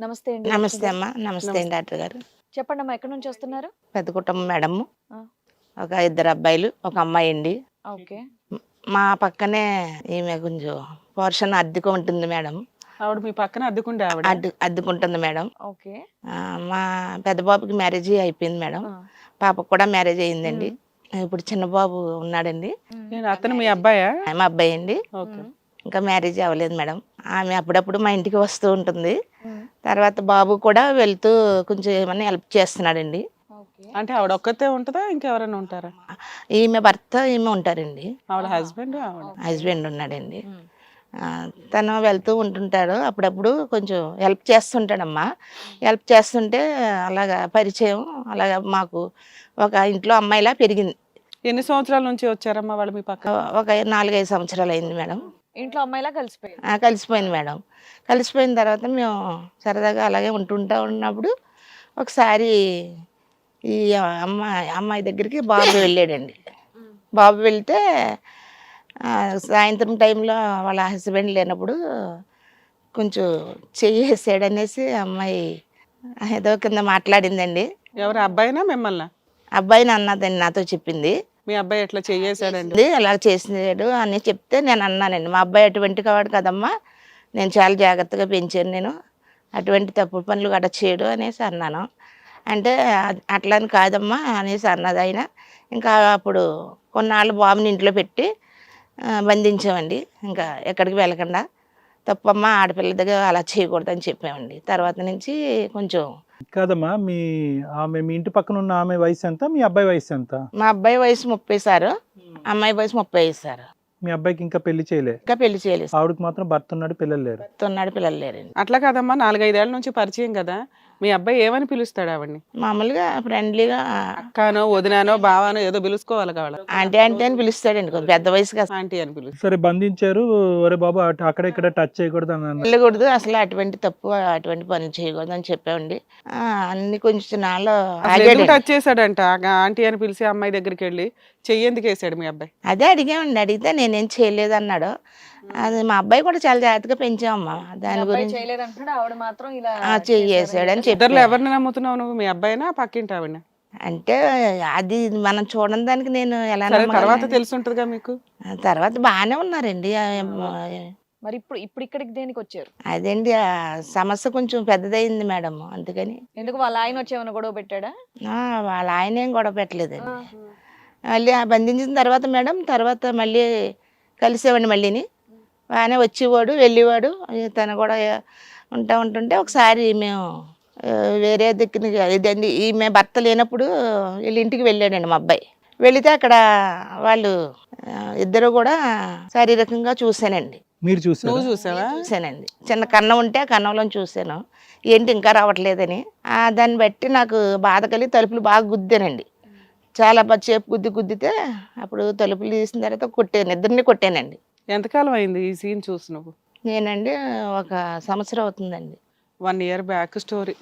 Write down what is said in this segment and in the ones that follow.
నమస్తే అండి. నమస్తే అమ్మ. నమస్తే నమస్తే. డాక్టర్ గారు. చెప్పండి అమ్మా ఎక్కడి నుంచి వస్తున్నారు? పెద్ద కుటుంబం మేడము. ఆ. ఒక ఇద్దరు అబ్బాయిలు ఒక అమ్మాయి అండి. ఓకే. మా పక్కనే ఈమె కొంచెం పోర్షన్ అద్దెకు ఉంటుంది మేడం. ఆవిడ మీ పక్కన అద్దెకుండే ఆవిడ? అద్దె అద్దెకుంటుంది మేడం. ఓకే. ఆ, మా పెద్ద బాబుకి మ్యారేజ్ అయిపోయింది మేడం. పాపకు కూడా మ్యారేజ్ అయిందండి ఇప్పుడు చిన్న బాబు ఉన్నాడండి. నేను అతను మీ అబ్బాయా? మా అబ్బాయి అండి. ఓకే. ఇంకా మ్యారేజ్ అవ్వలేదు మేడం. ఆమె అప్పుడప్పుడు మా ఇంటికి వస్తూ ఉంటుంది. తర్వాత బాబు కూడా వెళ్తూ కొంచెం ఏమన్నా హెల్ప్ చేస్తున్నాడండి. ఓకే. అంటే ఆవిడ ఒక్కతే ఉంటుందా? ఇంకెవరైనా ఉంటారా? ఈమె భర్త ఈమె ఉంటారండి. ఆవిడ హస్బెండ్ ఆవిడ. హస్బెండ్ ఉన్నాడండి. తను వెళ్తూ ఉంటుంటాడు. అప్పుడప్పుడు కొంచెం హెల్ప్ చేస్తుంటాడమ్మా. హెల్ప్ చేస్తుంటే అలాగా పరిచయం అలాగా మాకు ఒక ఇంట్లో అమ్మాయిలా పెరిగింది. ఎన్ని సంవత్సరాల నుంచి వచ్చారమ్మా వాళ్ళు మీ పక్క ఒక నాలుగైదు సంవత్సరాలు అయింది మేడం. ఇంట్లో అమ్మాయిలా కలిసిపోయింది. ఆ, కలిసిపోయింది మేడం. కలిసిపోయిన తర్వాత మేము సరదాగా అలాగే ఉంటుంటా ఉన్నప్పుడు ఒకసారి ఈ అమ్మాయి అమ్మాయి దగ్గరికి బాబు వెళ్ళాడండి. బాబు వెళ్తే ఆ, సాయంత్రం టైంలో వాళ్ళ హస్బెండ్ లేనప్పుడు కొంచెం చెయ్యి వేసాడనేసి అమ్మాయి ఏదో కింద మాట్లాడిందండి. ఎవరు? అబ్బాయినా మిమ్మల్ని? అబ్బాయిని అన్నదండి నాతో చెప్పింది. మీ అబ్బాయి ఎట్లా చేసేసాడండి? అలా చేసినాడు. అని చెప్తే నేను అన్నానండి మా అబ్బాయి అటువంటి కావాడు కదమ్మా నేను చాలా జాగ్రత్తగా పెంచాను నేను. అటువంటి తప్పుడు పనులు గట్రా చేయడు అనేసి అన్నాను. అంటే అట్లా అని కాదమ్మా అనేసి అన్నది ఆయన. ఇంకా అప్పుడు కొన్నాళ్ళు బాబుని ఇంట్లో పెట్టి బంధించామండి. ఇంకా ఎక్కడికి వెళ్ళకుండా తప్పమ్మా ఆడపిల్ల దగ్గర అలా చేయకూడదని చెప్పామండి. తర్వాత నుంచి కొంచెం కాదమ్మా మీ ఆమె మీ ఇంటి పక్కన ఉన్న ఆమె వయసు ఎంత? మీ అబ్బాయి వయసు ఎంత? మా అబ్బాయి వయసు ముప్పై సారు అమ్మాయి వయసు ముప్పై ఐదు సారు. మీ అబ్బాయికి ఇంకా పెళ్ళి చేయలే? ఇంకా పెళ్ళి చేయలేదు ఆవిడకి మాత్రం భర్త ఉన్నాడు పిల్లలు లేరు. ఉన్నాడు పిల్లలు లేరండి. అట్లా కాదమ్మా నాలుగైదేళ్ళ నుంచి పరిచయం కదా. మీ అబ్బాయి ఏమని పిలుస్తాడు ఆవిడ్ని? మామూలుగా ఫ్రెండ్లీగా అక్కానో వదినానో బావానో ఏదో పిలుచుకోవాలి కావాలి? ఆంటీ ఆంటీ అని పిలుస్తాడండి కొంచెం పెద్ద వయసు కదా. ఆంటీ అని పిలుస్తాడు. సరే బంధించారు. ఒరే బాబు అటు అక్కడ ఇక్కడ టచ్ చేయకూడదు అని అన్నారు వెళ్ళకూడదు అసలు అటువంటి తప్పు అటువంటి పనులు చేయకూడదు అని చెప్పామండి. ఆ, అన్ని కొంచెం నాలో టచ్ చేశాడంట? ఆ ఆంటీ అని పిలిచి అమ్మాయి దగ్గరికి వెళ్ళి చెయ్యి ఎందుకు వేసాడు మీ అబ్బాయి? అదే అడిగామండి అడిగితే నేనేం చేయలేదు అన్నాడు అది మా అబ్బాయి కూడా చాలా జాగ్రత్తగా పెంచామమ్మా. దాని గురించి చేయలేదు అంటున్నాడు ఆవిడ మాత్రం ఇలా ఆ, చెయ్యేసాడని చెప్పి ఇద్దరు ఎవరిని నమ్ముతున్నావు నువ్వు? మీ అబ్బాయినా పక్కింటి ఆవిడ అంటే అది మనం చూడని దానికి నేను ఎలా? తర్వాత తెలిసి ఉంటుందిగా మీకు? ఆ తర్వాత బాగానే ఉన్నారండి. మరి ఇప్పుడు ఇప్పుడు ఇక్కడికి దేనికి వచ్చారు? అదేండి ఆ సమస్య కొంచెం పెద్దదైంది మేడం అందుకని. ఎందుకు వాళ్ళ ఆయన వచ్చి ఏమైనా గొడవ పెట్టాడా? ఆ, వాళ్ళ ఆయన ఏం గొడవ పెట్టలేదండి మళ్ళీ ఆ బంధించిన తర్వాత మేడం తర్వాత మళ్ళీ కలిసేవాడిని మళ్ళీని. బాగానే వచ్చేవాడు వెళ్ళేవాడు. తను కూడా ఉంటా ఉంటుంటే ఒకసారి మేము వేరే దిక్కుని ఇదండి ఈమె భర్త లేనప్పుడు వీళ్ళ ఇంటికి వెళ్ళాడండి మా అబ్బాయి. వెళితే అక్కడ వాళ్ళు ఇద్దరు కూడా శారీరకంగా చూశానండి. మీరు చూసారు నువ్వు చూసావా? చూశానండి. చిన్న కన్నం ఉంటే ఆ కన్నంలో చూశాను. ఏంటి ఇంకా రావట్లేదని. ఆ, దాన్ని బట్టి నాకు బాధ కలిగి తలుపులు బాగా గుద్దానండి. చాలా సేపు గుద్ది గుద్దితే అప్పుడు తలుపులు తీసిన తర్వాత కొట్టాను. ఇద్దరిని కొట్టానండి. ఎంతకాలం అయింది ఈ సీన్ చూసి నువ్వు? నేనండి ఒక సంవత్సరం అవుతుందండి. One year back story.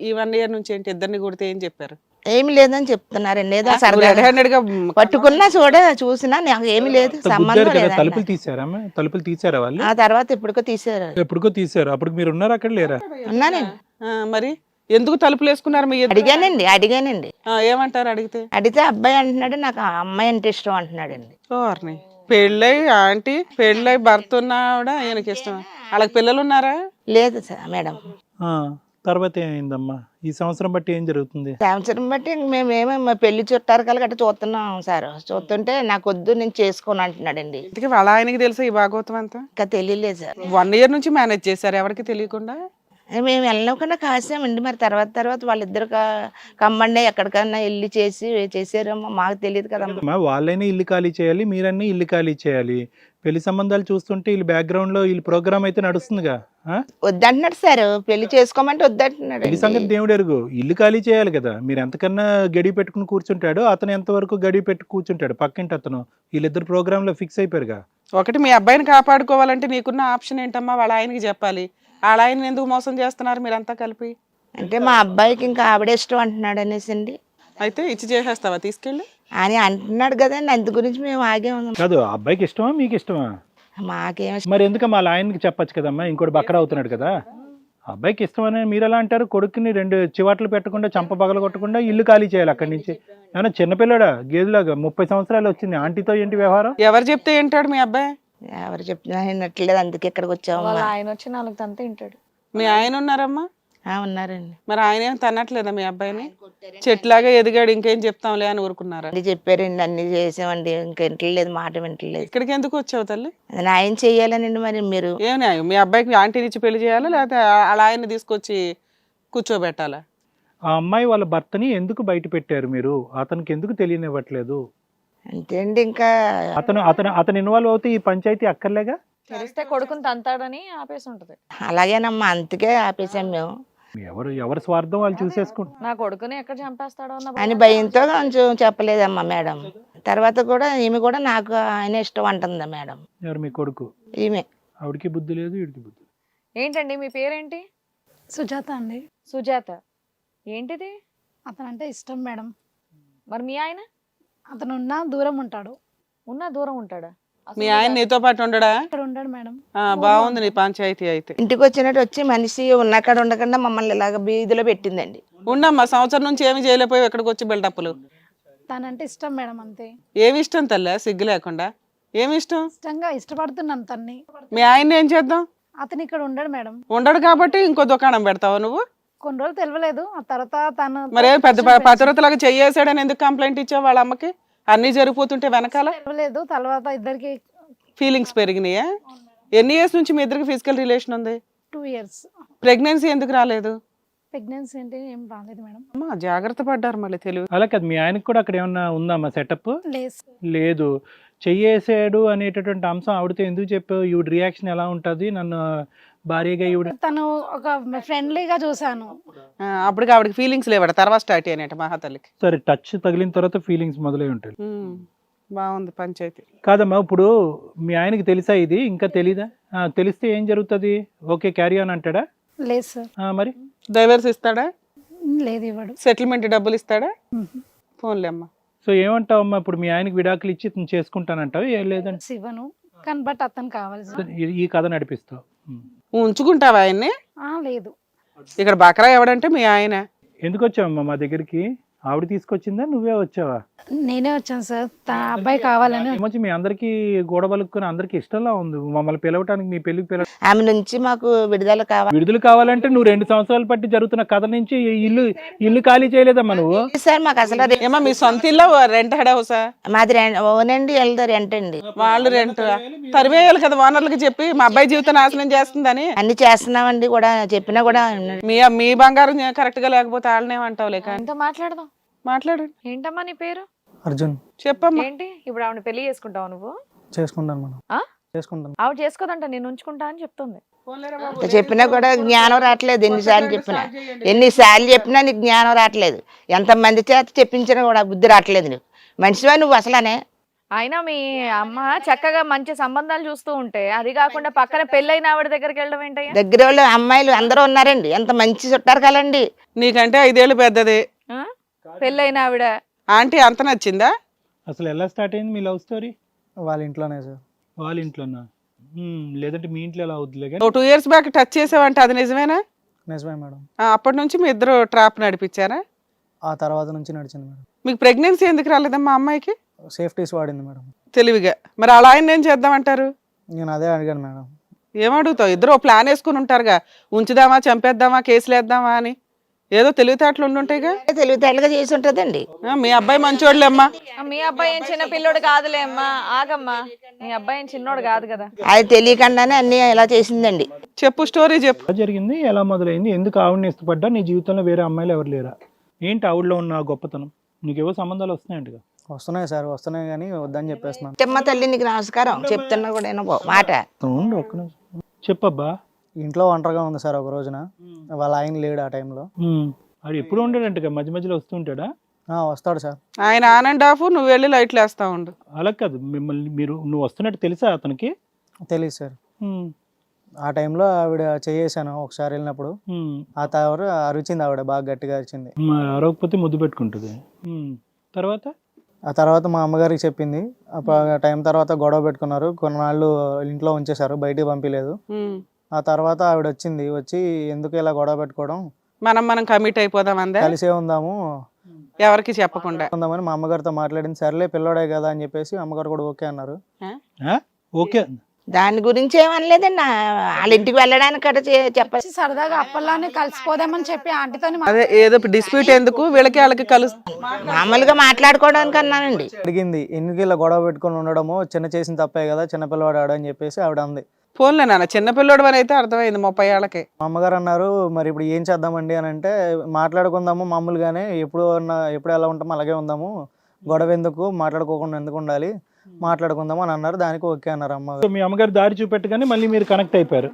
ఈ వన్ ఇయర్ నుంచి ఏంటి ఇద్దరిని కొడితే ఏం చెప్పారు? ఏమి లేదని చెప్తున్నారండి ఏదో సరదాగా పట్టుకున్నా చూడ చూసినా నాకు ఏమి లేదు సంబంధం లేదు తలుపులు తీసారా? తలుపులు తీసారా వాళ్ళు? ఆ తర్వాత ఎప్పుడుకో తీసారు. ఎప్పుడుకో తీసారు. అప్పుడు మీరు ఉన్నారు అక్కడ లేరా? ఉన్నానండి. ఆ, మరి ఎందుకు తలుపులు వేసుకున్నారు మీ? అడిగానండి అడిగానండి. ఆ, ఏమంటారు అడిగితే? అడిగితే అబ్బాయి అంటున్నాడు నాకు ఆ అమ్మాయి అంటే ఇష్టం అంటున్నాడండి. ఓర్ని పెళ్ళై ఆంటీ పెళ్ళై భర్త ఉన్నావిడ ఈయనకి ఇష్టం. వాళ్ళకి పిల్లలు ఉన్నారా లేదు సార్ మేడం. ఆ, తర్వాత ఏమైందమ్మా? ఈ సంవత్సరం బట్టి ఏం జరుగుతుంది? సంవత్సరం బట్టి ఇంక మేము ఏమో మా పెళ్ళి చుట్టారు కల గట్ట చూస్తున్నాం సార్. చూస్తుంటే నాకు వద్దు నేను చేసుకోను అంటున్నాడండి. ఇంతకీ వాళ్ళ ఆయనకి తెలుసా ఈ భాగవతం అంతా? ఇంకా తెలియలేదు సార్. వన్ ఇయర్ నుంచి మేనేజ్ చేశారు. ఎవరికి తెలియకుండా? మేము వెళ్ళకుండా కాసామండి. మరి తర్వాత తర్వాత వాళ్ళిద్దరు కమ్మండి ఎక్కడికన్నా వెళ్ళి చేసి చేసారేమో మాకు తెలియదు కదమ్మా. అమ్మా, వాళ్ళైనా ఇల్లు ఖాళీ చేయాలి మీరన్నీ ఇల్లు ఖాళీ చేయాలి. పెళ్ళి సంబంధాలు చూస్తుంటే వీళ్ళు బ్యాక్గ్రౌండ్లో వీళ్ళ ప్రోగ్రామ్ అయితే నడుస్తుందిగా? వద్దంటున్నాడు సార్. పెళ్ళి చేసుకోమంటే వద్దంటున్నాడు పెళ్ళి సంగతి దేవుడు ఎరుగు ఇల్లు ఖాళీ చేయాలి కదా. మీరు ఎంతకన్నా గడి పెట్టుకుని కూర్చుంటాడో అతను ఎంతవరకు గడి పెట్టి కూర్చుంటాడు. పక్కింటి అతను. వీళ్ళిద్దరు ప్రోగ్రామ్లో ఫిక్స్ అయిపోయారుగా. ఒకటి మీ అబ్బాయిని కాపాడుకోవాలంటే నీకున్న ఆప్షన్ ఏంటమ్మా? వాళ్ళ ఆయనకి చెప్పాలి. వాళ్ళ ఆయన ఎందుకు మోసం చేస్తున్నారు మీరంతా కలిపి? అంటే మా అబ్బాయికి ఇంకా ఆవిడే ఇష్టం అంటున్నాడు అనేసి అండి. అయితే ఇచ్చి చేసేస్తావా? తీసుకెళ్ళి. అని అంటున్నాడు కదండి అందు గురించి మేము ఆగే ఉన్నాం. కాదు ఆ అబ్బాయికి ఇష్టమా మీకు ఇష్టమా? మాకేం మరి ఎందుకు మా ఆయనకి చెప్పొచ్చు కదమ్మా ఇంకోటి బక్కరా అవుతున్నాడు కదా. అబ్బాయికి ఇష్టమని మీరు ఎలా అంటారు? కొడుకుని రెండు చివాట్లు పెట్టకుండా చంప పగల కొట్టకుండా ఇల్లు ఖాళీ చేయాలి అక్కడి నుంచి. ఏమన్నా చిన్నపిల్లడా? గేదెలాగా ముప్పై సంవత్సరాలు వచ్చింది. ఆంటీతో ఏంటి వ్యవహారం? ఎవరు చెప్తే ఏంటాడు మీ అబ్బాయి? ఎవరు చెప్పినా వినట్లేదు అందుకే ఇక్కడికి వాళ్ళ వచ్చామమ్మా ఆయన వచ్చి నాలుగు తంతే వింటాడు మీ ఆయన ఉన్నారమ్మా? ఆ, ఉన్నారండి. మరి ఆయన ఏం తన్నట్లేదా మీ అబ్బాయిని? చెట్లాగా ఎదిగాడు ఇంకేం చెప్తాంలే అని ఊరుకున్నారా? అన్ని చెప్పారండి అన్ని చేసామండి ఇంకా వింటలేదు మాట వింటలేదు ఇక్కడికి ఎందుకు వచ్చావు తల్లి? అది న్యాయం చెయ్యాలనండి మరి మీరు. ఏం న్యాయం? మీ అబ్బాయికి ఆంటీని ఇచ్చి పెళ్ళి చేయాలా లేకపోతే అలా ఆయన తీసుకొచ్చి కూర్చోబెట్టాలా? ఆ అమ్మాయి వాళ్ళ భర్తని ఎందుకు బయట పెట్టారు మీరు? అతనికి ఎందుకు తెలియనివ్వట్లేదు? అంతే అండి ఇంకా అతను అతను అతను ఇన్వాల్వ్ అవుతే ఈ పంచాయతీ అక్కర్లేగా? తెలిస్తే కొడుకుని తంతాడని ఆపేసి ఉంటది అలాగేనమ్మా అందుకే ఆపేసాం మేము. ఎవరు ఎవరి స్వార్థం వాళ్ళు చూసేసుకుంటారు నా కొడుకుని ఎక్కడ చంపేస్తాడో అన్న అని భయం. భయంతో కొంచెం చెప్పలేదమ్మా మేడం. తర్వాత కూడా ఈమె కూడా నాకు ఆయన ఇష్టం అంటుందా మేడం. ఎవరు మీ కొడుకు? ఈమె. ఆవిడకి బుద్ధి లేదు వీడికి బుద్ధి లేదు. ఏంటండి మీ పేరేంటి? సుజాత అండి. సుజాత. ఏంటిది? అతనంటే ఇష్టం మేడం. మరి మీ ఆయన? అతను ఉన్నా దూరం ఉంటాడు. ఉన్నా దూరం ఉంటాడా? మీ ఆయన నీతో పాటు ఉండడా? ఇక్కడ ఉండడు మేడం. ఆ, బాగుంది నీ పంచాయతీ అయితే. ఇంటికి వచ్చినట్టు వచ్చి మనిషి ఉన్నక్కడ ఉండకుండా మమ్మల్ని ఇలాగ బీదిలో పెట్టిందండి. ఉండమ్మా సంవత్సరం నుంచి ఏమి చేయలేకపోయావు ఎక్కడికి వచ్చి బిల్డప్లు తనంటే ఇష్టం మేడం అంతే. ఏమి ఇష్టం తల్లి? సిగ్గు లేకుండా? ఏమి ఇష్టం? ఇష్టంగా ఇష్టపడుతున్నాను తన్ని. మీ ఆయన ఏం చేద్దాం? అతను ఇక్కడ ఉండడు మేడం. ఉండడు కాబట్టి ఇంకో దుకాణం పెడతావా నువ్వు? కొన్ని రోజులు తెలియలేదు ఆ తర్వాత తను మరే పెద్ద ప- పతివ్రతలాగా చెయ్యేసాడని ఎందుకు కంప్లైంట్ ఇచ్చావు వాళ్ళ అమ్మకి? అన్ని జరిగిపోతుంటే వెనకాల? తెలియలేదు తర్వాత ఇద్దరికి ఫీలింగ్స్ పెరిగినాయా? ఎన్ని ఇయర్స్ నుంచి మీ ఇద్దరికి ఫిజికల్ రిలేషన్ ఉంది? టూ ఇయర్స్ ప్రెగ్నెన్సీ ఎందుకు రాలేదు? ప్రెగ్నెన్సీ అంటే ఏం రాలేదు మేడం. అమ్మా జాగ్రత్త పడ్డారు మళ్ళీ తెలివి. అలా కాదు మీ ఆయనకు కూడా అక్కడ ఏమన్నా ఉందమ్మా సెటప్ లేదు. లేదు. చెయ్యేసాడు అనేటటువంటి అంశం ఆవిడతో ఎందుకు చెప్పావు? ఈవిడ రియాక్షన్ ఎలా ఉంటుంది? నన్ను భారీగా ఈవిడ తను ఒక ఫ్రెండ్లీగా చూసాను అప్పటికి ఆవిడకి ఫీలింగ్స్ లేవట తర్వాత స్టార్ట్ అయినట్టు మహాతల్లికి సరే టచ్ తగిలిన తర్వాత ఫీలింగ్స్ మొదలై ఉంటాయి. బాగుంది పంచాయతీ. కాదమ్మా ఇప్పుడు మీ ఆయనకి తెలుసా ఇది? ఇంకా తెలీదా? తెలిస్తే ఏం జరుగుతుంది? ఓకే క్యారీ ఆన్ అంటాడా? లేదు సార్. ఆ, మరి? డైవర్స్ ఇస్తాడా? లేదు ఇవ్వడు. సెటిల్మెంట్ డబ్బులు ఇస్తాడా. ఫోన్లే అమ్మా. సో ఏమంటావు అమ్మా ఇప్పుడు మీ ఆయనకి విడాకులు ఇచ్చి చేసుకుంటానంటావు? ఏం లేదంటే? ఇవ్వను కానీ బట్ అతను కావాలి సార్ ఈ- ఈ కథ నడిపిస్తావు. ఉమ్. ఉంచుకుంటావా ఆయన్ని? ఆ, లేదు. ఇక్కడ బకరా ఎవడంటే మీ ఆయన. ఎందుకు వచ్చావమ్మా మా దగ్గరికి? ఆవిడ తీసుకొచ్చిందా? నువ్వే వచ్చావా? నేనే వచ్చాను సార్. తన అబ్బాయి కావాలని ఏమొచ్చి మీ అందరికి గోడబలుక్కుని అందరికి ఇష్టంలా ఉంది. మమ్మల్ని పిలవటానికి మీ పెళ్ళికి పిలవ ఆమె నుంచి మాకు విడుదల కావాలి. విడుదల కావాలంటే నువ్వు రెండు సంవత్సరాలు పట్టి జరుగుతున్న కథ నుంచి ఈ ఇల్లు ఇల్లు ఖాళీ చేయలేదమ్మా నువ్వు? సార్ మాకు అసలు అది- ఏమా మీ సొంత ఇల్లు రెంట్ హెడ్ హౌసా మాది రెం- ఓనండి వెళ్తారు ఎంటండి వాళ్ళు రెంట్. తరివేయాలి కదా ఓనర్లకి చెప్పి మా అబ్బాయి జీవితం నాశనం చేస్తుందని. అన్ని చేస్తున్నామండి కూడా చెప్పినా కూడా మీ మీ బంగారం కరెక్ట్గా లేకపోతే వాళ్ళనే అంటావు లేక ఆయనతో మాట్లాడదాం. మాట్లాడండి. ఏంటమ్మా నీ పేరు? అర్జున్. చెప్పమ్మా. ఏంటి? ఇప్పుడు ఆవిడ పెళ్ళి చేసుకుంటావు నువ్వు? చేసుకుంటాను మేడం. ఆ? చేసుకుంటాను. ఆవిడ చేసుకోదంట నేను ఉంచుకుంటా అని చెప్తుంది. చెప్పినా కూడా జ్ఞానం రావట్లేదు ఎన్నిసార్లు చెప్పినా. ఎన్నిసార్లు చెప్పినా నీకు జ్ఞానం రావట్లేదు. ఎంతమంది చేత చెప్పించినా కూడా బుద్ధి రావట్లేదు నీకు. మనిషివా నువ్వు అసలనే? అయినా మీ అమ్మ చక్కగా మంచి సంబంధాలు చూస్తూ ఉంటే అది కాకుండా పక్కన పెళ్ళైన ఆవిడ దగ్గరికి వెళ్ళడం ఏంటయ్యా? దగ్గర వాళ్ళు అమ్మాయిలు అందరూ ఉన్నారండి. ఎంత మంచి చుట్టారు కలండి నీకంటే ఐదేళ్ళు పెద్దది. ఆ? పెళ్ళైన ఆవిడ. ఆంటీ అంత నచ్చిందా? అసలు ఎలా స్టార్ట్ అయింది మీ లవ్ స్టోరీ? వాళ్ళ ఇంట్లోనే సార్. వాళ్ళ ఇంట్లోనా? లేదంటే మీ ఇంట్లో ఎలా అవుద్దిలే కానీ. ఓ టూ ఇయర్స్ బ్యాక్ టచ్ చేసావంటే అది నిజమేనా? నిజమే మేడం. ఆ, అప్పటి నుంచి మీ ఇద్దరు ట్రాప్ నడిపించారా? ఆ తర్వాత నుంచి నడిచింది మేడం. మీకు ప్రెగ్నెన్సీ ఎందుకు రాలేదమ్మా అమ్మాయికి? సేఫ్టీస్ వాడింది మేడం. తెలివిగా. మరి అలా ఆయన ఏం చేద్దామంటారు? నేను అదే అడిగాను మేడం. ఏమడుగుతావు ఇద్దరు ప్లాన్ వేసుకుని ఉంటారుగా. ఉంచుదామా చంపేద్దామా కేసులు వేద్దామా అని. ఏదో తెలివితేటలు ఉండుంటాయిగా? తెలివితేటలుగా చేసి ఉంటుందండి. ఆ, మీ అబ్బాయి మంచోళ్ళే అమ్మా మీ అబ్బాయి ఏం చిన్న పిల్లోడు కాదులే అమ్మా ఆగమ్మా. మీ అబ్బాయి ఏం చిన్నోడు కాదు కదా. అది తెలియకుండానే అన్ని ఇలా చేసిందండి. చెప్పు స్టోరీ చెప్పు. ఎలా జరిగింది? ఎలా మొదలైంది? ఎందుకు ఆవిడని ఇష్టపడ్డా? నీ జీవితంలో వేరే అమ్మాయిలు ఎవరు లేరా? ఏంటి ఆవిడలో ఉన్న ఆ గొప్పతనం? నీకేవో సంబంధాలు వస్తున్నాయంటగా? వస్తున్నాయి సార్ వస్తున్నాయి కానీ వద్దని చెప్పేస్తున్నాను. చెమ్మ తల్లి నీకు నమస్కారం. చెప్తున్నా కూడా మాట. ఉండు ఒక్క నిమిషం. చెప్పబ్బా. ఇంట్లో ఒంటరిగా ఉంది సార్ ఒక రోజున. వాళ్ళ ఆయన లేడు ఆ టైంలో ఎప్పుడు ఉండడంటగా? మధ్య మధ్యలో వస్తుంటాడా వస్తాడు సార్. ఆయన ఆన్ అండ్ ఆఫ్ నువ్వు వెళ్ళి లైట్లు వేస్తా ఉండు. అలా కాదు. మిమ్మల్ని మీరు నువ్వు వస్తున్నట్టు తెలుసా అతనికి? తెలియదు సార్. ఆ టైంలో ఆవిడ చేసాను ఒకసారి వెళ్ళినప్పుడు. ఆ తర్వాత అరిచింది ఆవిడ బాగా గట్టిగా అరిచింది. అరవకపోతే ముద్దు పెట్టుకుంటుంది. తర్వాత? ఆ తర్వాత మా అమ్మగారికి చెప్పింది. టైం తర్వాత గొడవ పెట్టుకున్నారు. కొన్నాళ్ళు ఇంట్లో ఉంచేశారు బయటికి పంపించలేదు. ఆ తర్వాత ఆవిడ వచ్చింది వచ్చి ఎందుకు ఇలా గొడవ పెట్టుకోవడం? మనం మనం కమిట్ అయిపోదాం అందే? కలిసే ఉందాము. ఎవరికి చెప్పకుండా. ఉందామని మా అమ్మగారితో మాట్లాడింది. సర్లే పిల్లోడే కదా అని చెప్పేసి అమ్మగారు కూడా ఓకే అన్నారు. ఆ? ఓకే. దాని గురించి ఏమనలేదండి. వాళ్ళ ఇంటికి వెళ్ళడానికి అక్కడ చెప్ప వచ్చి సరదాగా అప్పల్లానే కలిసిపోదామని చెప్పి ఆంటీతో అదే ఏదో డిస్ప్యూట్ ఎందుకు వీళ్ళకి వాళ్ళకి కలుసు మామూలుగా మాట్లాడుకోవడానికి అన్నానండి. అడిగింది ఎందుకు ఇలా గొడవ పెట్టుకొని ఉండడము? చిన్న చేసిన తప్పే కదా చిన్న పిల్లవాడు ఆడు అని చెప్పేసి ఆవిడ అంది. ఫోన్లే నాన్న చిన్నపిల్లోడు అని అయితే అర్థమైంది ముప్పై ఏళ్ళకి. మా అమ్మగారు అన్నారు మరి ఇప్పుడు ఏం చేద్దామండి? అని అంటే మాట్లాడుకుందాము మామూలుగానే ఎప్పుడు ఎప్పుడు ఎలా ఉంటామో అలాగే ఉందాము. గొడవ ఎందుకు? మాట్లాడుకోకుండా ఎందుకు ఉండాలి? మాట్లాడుకుందాం అని అన్నారు. దానికి ఓకే అన్నారు అమ్మ మీ అమ్మగారు దారి చూపెట్టగానే మళ్ళీ మీరు కనెక్ట్ అయిపోయారు.